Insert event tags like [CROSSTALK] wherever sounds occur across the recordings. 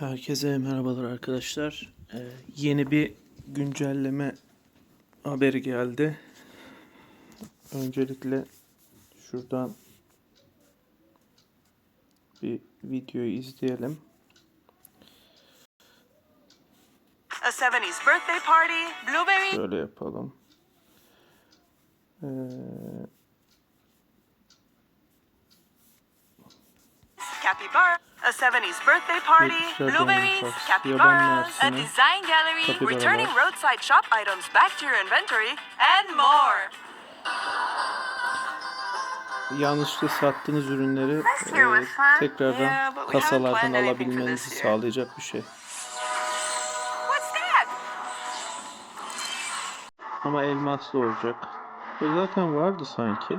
Herkese merhabalar arkadaşlar. Ee, yeni bir güncelleme haberi geldi. Öncelikle şuradan bir videoyu izleyelim. A 70s birthday party, blueberry Şöyle yapalım. Ee, capybara. A 70s birthday party, blueberries, capybaras, a design gallery, returning roadside shop items back to your inventory, and more. yanlışlıkla sattığınız ürünleri e, tekrardan Yeah, kasalardan alabilmenizi sağlayacak bir şey. Ama elmaslı olacak. Bu zaten vardı sanki.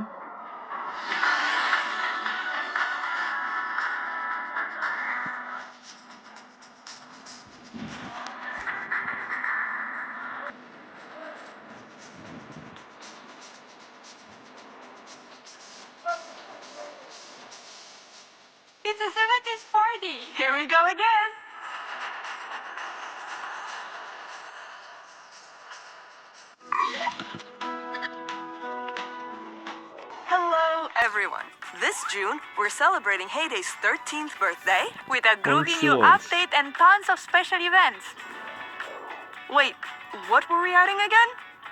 We go again. Hello, everyone. This June, we're celebrating Heyday's 13th birthday. With a groovy new Bonjour. update and tons of special events. Wait, what were we adding again?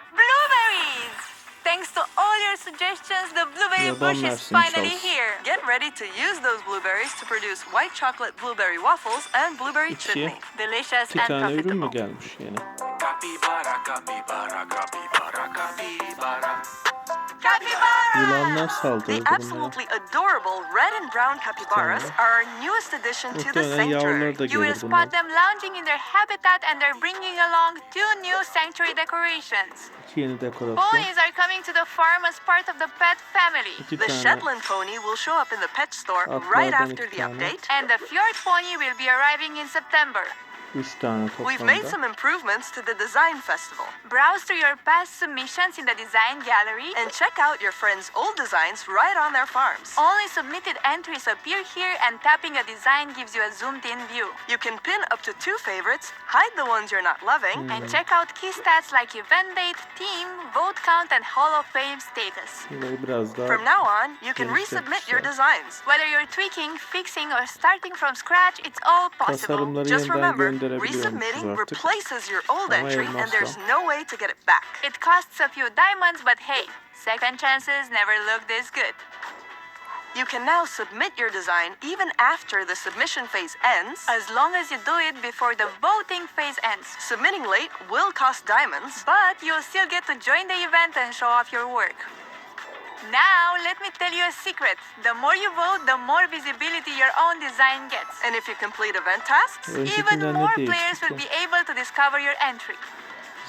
Blueberries! Thanks to all your suggestions, the blueberry Yaban bush is finally here. Get ready to use those blueberries to produce white chocolate blueberry waffles and blueberry İki. chutney. Delicious İki and tane ürün mü profitable. gelmiş yeni? Capybara, capybara, capybara, capybara. Yılanlar The saldırdı absolutely adorable red and brown capybaras are our newest addition to the sanctuary. You will spot them lounging in their habitat and they're bringing along two new sanctuary decorations. İki yeni dekorasyon. Ponies are coming to the farm as part of the pet family. The Shetland pony will show up in the pet store right after the update. And the Fjord pony will be arriving in September. Tane We've made some improvements to the design festival. Browse through your past submissions in the design gallery. And check out your friends' old designs right on their farms. Only submitted entries appear here, and tapping a design gives you a zoomed in view. You can pin up to two favorites, hide the ones you're not loving, Hmm. And check out key stats like event date, team, vote count, and Hall of Fame status. Burayı biraz daha From now on, you can resubmit your designs. Whether you're tweaking, fixing, or starting from scratch, it's all possible. Just remember, resubmitting replaces your old entry and there's no way to get it back. It costs a few diamonds, but hey, second chances never look this good. You can now submit your design even after the submission phase ends. As long as you do it before the voting phase ends. Submitting late will cost diamonds, But you'll still get to join the event and show off your work. Now, let me tell you a secret. The more you vote, the more visibility your own design gets. and if you complete event tasks, Öncekinden Even more değişti players will be able to discover your entry.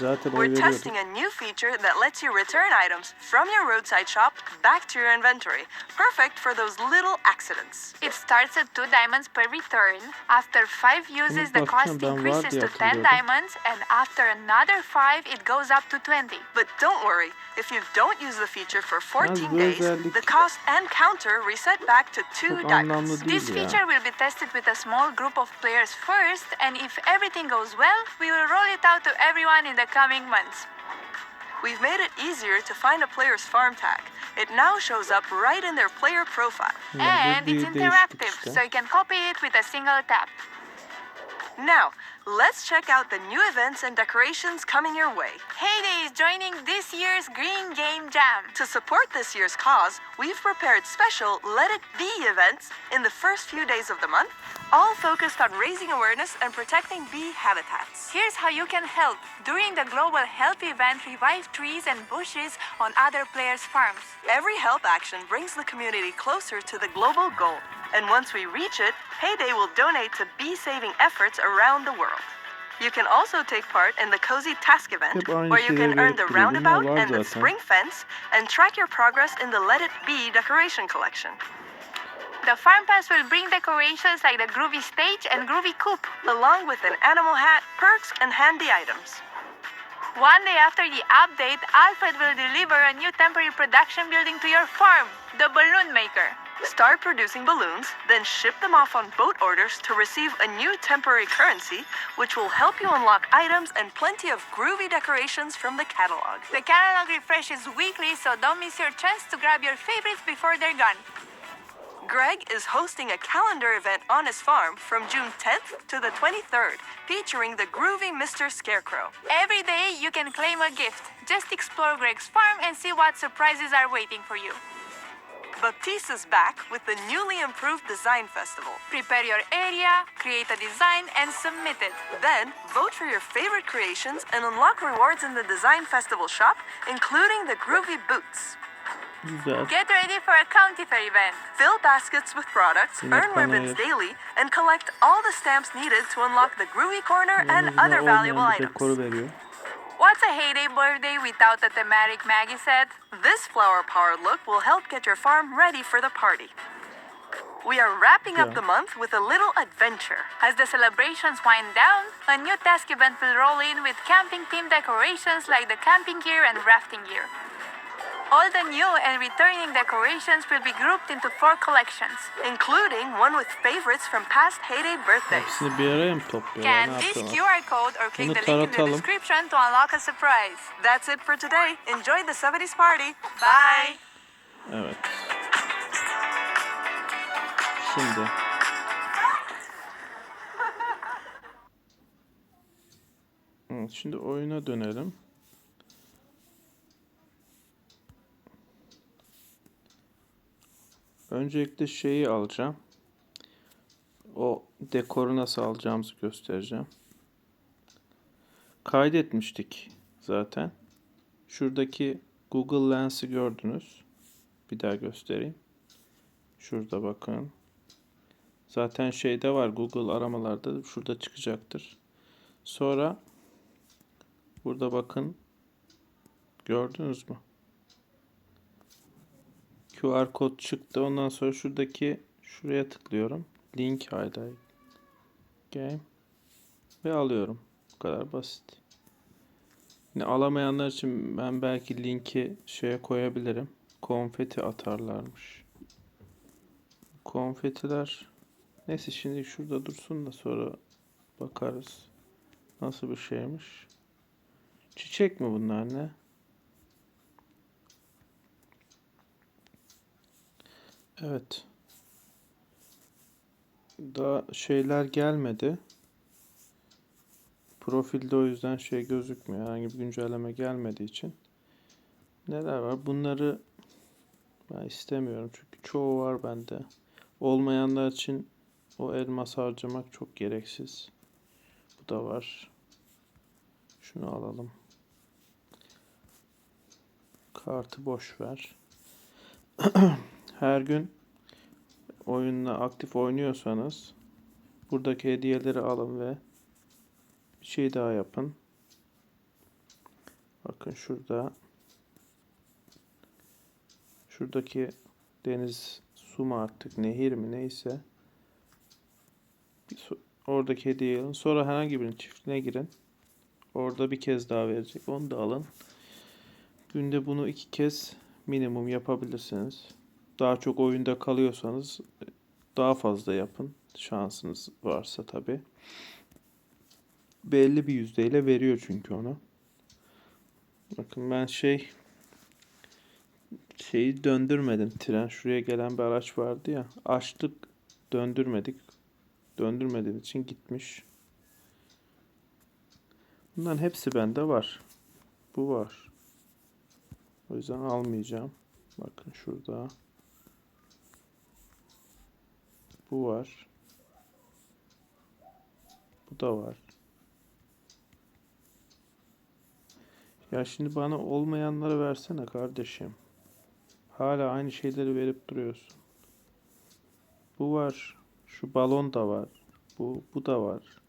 Zaten we're veriyorduk. testing a new feature that lets you return items from your roadside shop back to your inventory. Perfect for those little accidents. It starts at 2 diamonds per return. After 5 uses, the cost increases to 10 diamonds, and after another 5, it goes up to 20. But don't worry, if you don't use the feature for 14 days, the cost and counter reset back to 2 diamonds. This feature will be tested with a small group of players first, and if everything goes well, we will roll it out to everyone in the coming months. We've made it easier to find a player's farm tag. It now shows up right in their player profile. And it's interactive, so you can copy it with a single tap. Now, let's check out the new events and decorations coming your way. Heyday is joining this year's Green Game Jam. To support this year's cause, we've prepared special Let It Be events in the first few days of the month, all focused on raising awareness and protecting bee habitats. Here's how you can help. During the Global Health event, revive trees and bushes on other players' farms. Every help action brings the community closer to the global goal. And once we reach it, Payday will donate to bee saving efforts around the world. You can also take part in the Cozy Task event, where you can earn the verip duruyor. Bunlar roundabout and the spring fence and track your progress in the Let It Be decoration collection. The Farm Pass will bring decorations like the Groovy Stage and Groovy Coop. along with an animal hat, perks, and handy items. One day after the update, Alfred will deliver a new temporary production building to your farm, the Balloon Maker. Start producing balloons, then ship them off on boat orders to receive a new temporary currency, which will help you unlock items and plenty of groovy decorations from the catalog. The catalog refreshes weekly, so don't miss your chance to grab your favorites before they're gone. Greg is hosting a calendar event on his farm from June 10th to the 23rd, featuring the groovy Mr. Scarecrow. Every day you can claim a gift. Just explore Greg's farm and see what surprises are waiting for you. Baptiste is back with the newly improved Design Festival. Prepare your area, create a design, and submit it. Then, vote for your favorite creations and unlock rewards in the Design Festival shop, including the groovy boots. Güzel. Get ready for a county fair event. Fill baskets with products, earn ribbons daily, and collect all the stamps needed to unlock the groovy corner and other valuable items. veriyor. What's a heyday birthday without a thematic Maggie said? This flower power look will help get your farm ready for the party. We are wrapping Yeah. up the month with a little adventure. As the celebrations wind down, a new task event will roll in with camping themed decorations like the camping gear and rafting gear. All the new and returning decorations will be grouped into four collections. including one with favorites from past heyday birthdays. Hepsini bir araya mı topluyorlar? Scan Ne this? QR code or click Bunu the link in the taratalım. description to unlock a surprise. That's it for today. Enjoy the 70s party. Bye! Evet. Şimdi. Evet, şimdi oyuna dönelim. Öncelikle şeyi alacağım. O dekoru nasıl alacağımızı göstereceğim. Kaydetmiştik zaten. Şuradaki Google Lens'i gördünüz. Bir daha göstereyim. Şurada bakın. Zaten şeyde var Google aramalarda şurada çıkacaktır. Sonra burada bakın. Gördünüz mü? QR kod çıktı. Ondan sonra şuradaki şuraya tıklıyorum. Link highlight game ve alıyorum. Bu kadar basit. Yine alamayanlar için ben belki linki şeye koyabilirim. Konfeti atarlarmış. Konfetiler neyse şimdi şurada dursun da sonra bakarız. Nasıl bir şeymiş. Çiçek mi bunlar ne? Evet. Daha şeyler gelmedi. Profilde o yüzden şey gözükmüyor. Herhangi bir güncelleme gelmediği için. Neler var? Bunları ben istemiyorum çünkü çoğu var bende. Olmayanlar için o elmas harcamak çok gereksiz. Bu da var. Şunu alalım. Kartı boş ver. [CLEARS THROAT] Her gün oyunla aktif oynuyorsanız buradaki hediyeleri alın ve bir şey daha yapın. Bakın şurada şuradaki deniz su mu artık nehir mi neyse oradaki hediyeyi alın. Sonra herhangi birinin çiftliğine girin. Orada bir kez daha verecek. Onu da alın. Günde bunu iki kez minimum yapabilirsiniz. Daha çok oyunda kalıyorsanız daha fazla yapın. Şansınız varsa tabi. Belli bir yüzdeyle veriyor çünkü onu. Bakın ben şey şeyi döndürmedim. Tren şuraya gelen bir araç vardı ya. Açtık döndürmedik. Döndürmediğim için gitmiş. Bunların hepsi bende var. Bu var. O yüzden almayacağım. Bakın şurada. Bu var. Bu da var. Ya şimdi bana olmayanları versene kardeşim. Hala aynı şeyleri verip duruyorsun. Bu var. Şu balon da var. Bu, bu da var.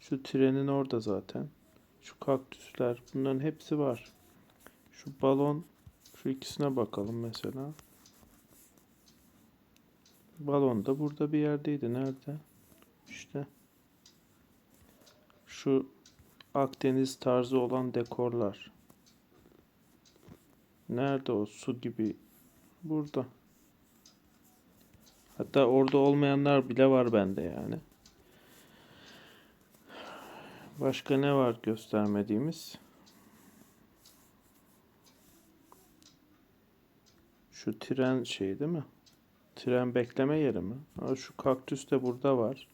Şu trenin orada zaten. Şu kaktüsler. Bunların hepsi var. Şu balon. Şu ikisine bakalım mesela. Balon da burada bir yerdeydi. Nerede? İşte. Şu Akdeniz tarzı olan dekorlar. Nerede o su gibi? Burada. Hatta orada olmayanlar bile var bende yani. Başka ne var göstermediğimiz? Şu tren şey değil mi? Tren bekleme yeri mi? Aa, şu kaktüs de burada var.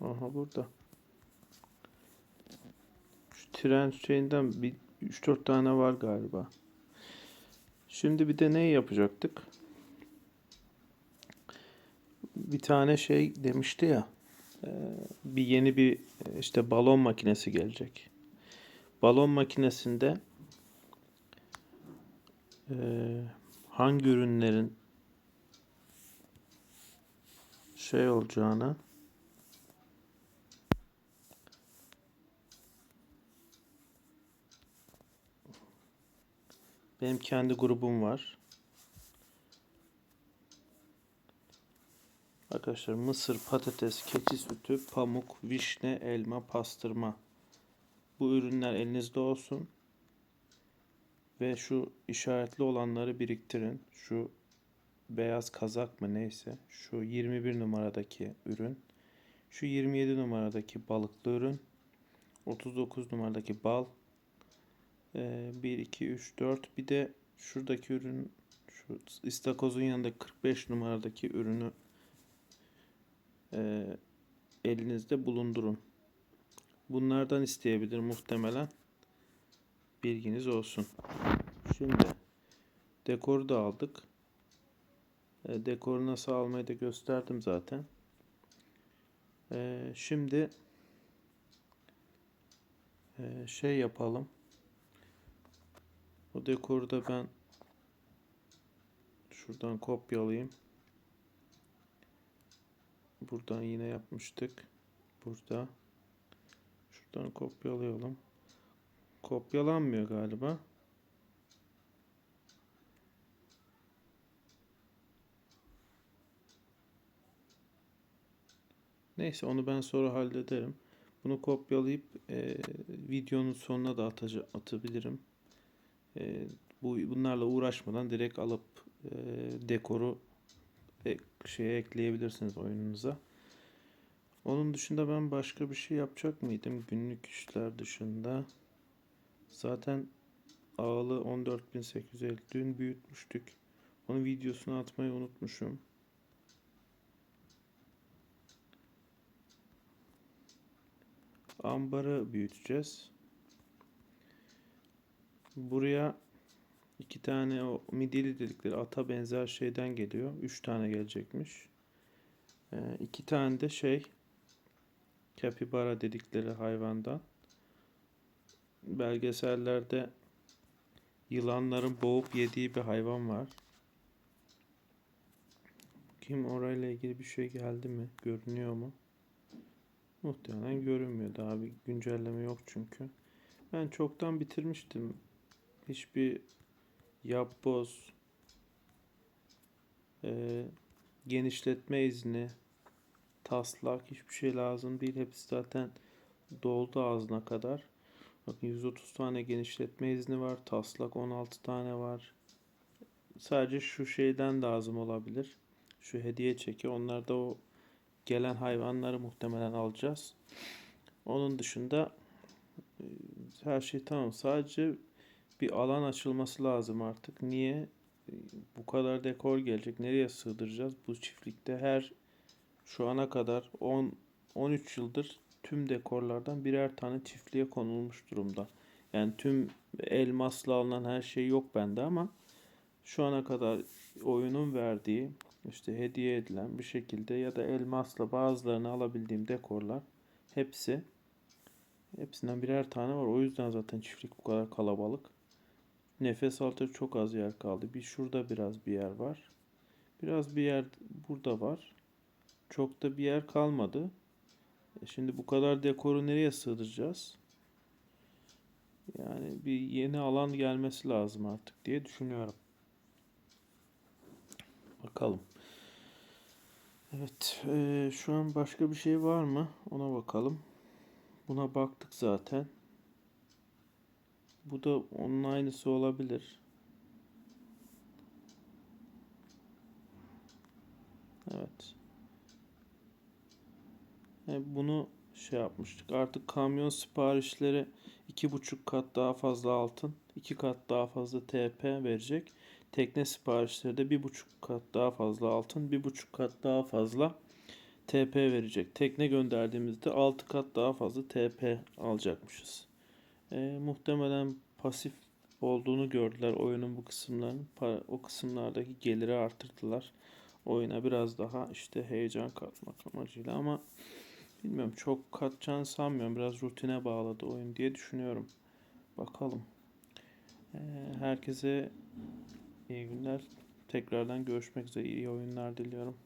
Aha burada. Şu tren şeyinden bir 3-4 tane var galiba. Şimdi bir de ne yapacaktık? Bir tane şey demişti ya. e, Bir yeni bir e, işte balon makinesi gelecek. Balon makinesinde e, hangi ürünlerin şey olacağını benim kendi grubum var. Arkadaşlar mısır, patates, keçi sütü, pamuk, vişne, elma, pastırma. Bu ürünler elinizde olsun. Ve şu işaretli olanları biriktirin. Şu beyaz kazak mı neyse. Şu 21 numaradaki ürün. Şu 27 numaradaki balıklı ürün. 39 numaradaki bal. 1, 2, 3, 4. Bir de şuradaki ürün şu istakozun yanında 45 numaradaki ürünü e, elinizde bulundurun. Bunlardan isteyebilir muhtemelen. Bilginiz olsun. Şimdi dekoru da aldık. E, dekoru nasıl almayı da gösterdim zaten. E, şimdi e, şey yapalım. O dekoru da ben şuradan kopyalayayım. Buradan yine yapmıştık. Burada. Şuradan kopyalayalım. Kopyalanmıyor galiba. Neyse onu ben sonra hallederim. Bunu kopyalayıp e, videonun sonuna da ataca- atabilirim. E, bu bunlarla uğraşmadan direkt alıp e, dekoru e, şeye ekleyebilirsiniz oyununuza. Onun dışında ben başka bir şey yapacak mıydım günlük işler dışında? Zaten ağlı 14.850 dün büyütmüştük. Onun videosunu atmayı unutmuşum. Ambarı büyüteceğiz. Buraya iki tane o midilli dedikleri ata benzer şeyden geliyor. Üç tane gelecekmiş. Ee, iki tane de şey kapibara dedikleri hayvandan. Belgesellerde yılanların boğup yediği bir hayvan var. Kim orayla ilgili bir şey geldi mi? Görünüyor mu? Muhtemelen görünmüyor. Daha bir güncelleme yok çünkü. Ben çoktan bitirmiştim. Hiçbir yapboz, e, genişletme izni, taslak hiçbir şey lazım değil. Hepsi zaten doldu ağzına kadar. Bakın 130 tane genişletme izni var. Taslak 16 tane var. Sadece şu şeyden lazım olabilir. Şu hediye çeki. Onlar da o gelen hayvanları muhtemelen alacağız. Onun dışında e, her şey tamam. Sadece bir alan açılması lazım artık. Niye? E, Bu kadar dekor gelecek. Nereye sığdıracağız? Bu çiftlikte her şu ana kadar 10 13 yıldır tüm dekorlardan birer tane çiftliğe konulmuş durumda. Yani tüm elmasla alınan her şey yok bende ama şu ana kadar oyunun verdiği işte hediye edilen bir şekilde ya da elmasla bazılarını alabildiğim dekorlar hepsi hepsinden birer tane var. O yüzden zaten çiftlik bu kadar kalabalık. Nefes altı çok az yer kaldı. Bir şurada biraz bir yer var. Biraz bir yer burada var. Çok da bir yer kalmadı. E Şimdi bu kadar dekoru nereye sığdıracağız? Yani bir yeni alan gelmesi lazım artık diye düşünüyorum. Bakalım. Evet, eee, şu an başka bir şey var mı? Ona bakalım. Buna baktık zaten. Bu da onun aynısı olabilir. Evet. E, bunu şey yapmıştık. Artık kamyon siparişleri iki buçuk kat daha fazla altın, iki kat daha fazla TP verecek. Tekne siparişleri de bir buçuk kat daha fazla altın, bir buçuk kat daha fazla TP verecek. Tekne gönderdiğimizde 6 kat daha fazla TP alacakmışız. E, muhtemelen pasif olduğunu gördüler oyunun bu kısımlarının. O kısımlardaki geliri arttırdılar. Oyuna biraz daha işte heyecan katmak amacıyla ama bilmiyorum çok katacağını sanmıyorum. Biraz rutine bağladı oyun diye düşünüyorum. Bakalım. E, herkese iyi günler. Tekrardan görüşmek üzere. İyi oyunlar diliyorum.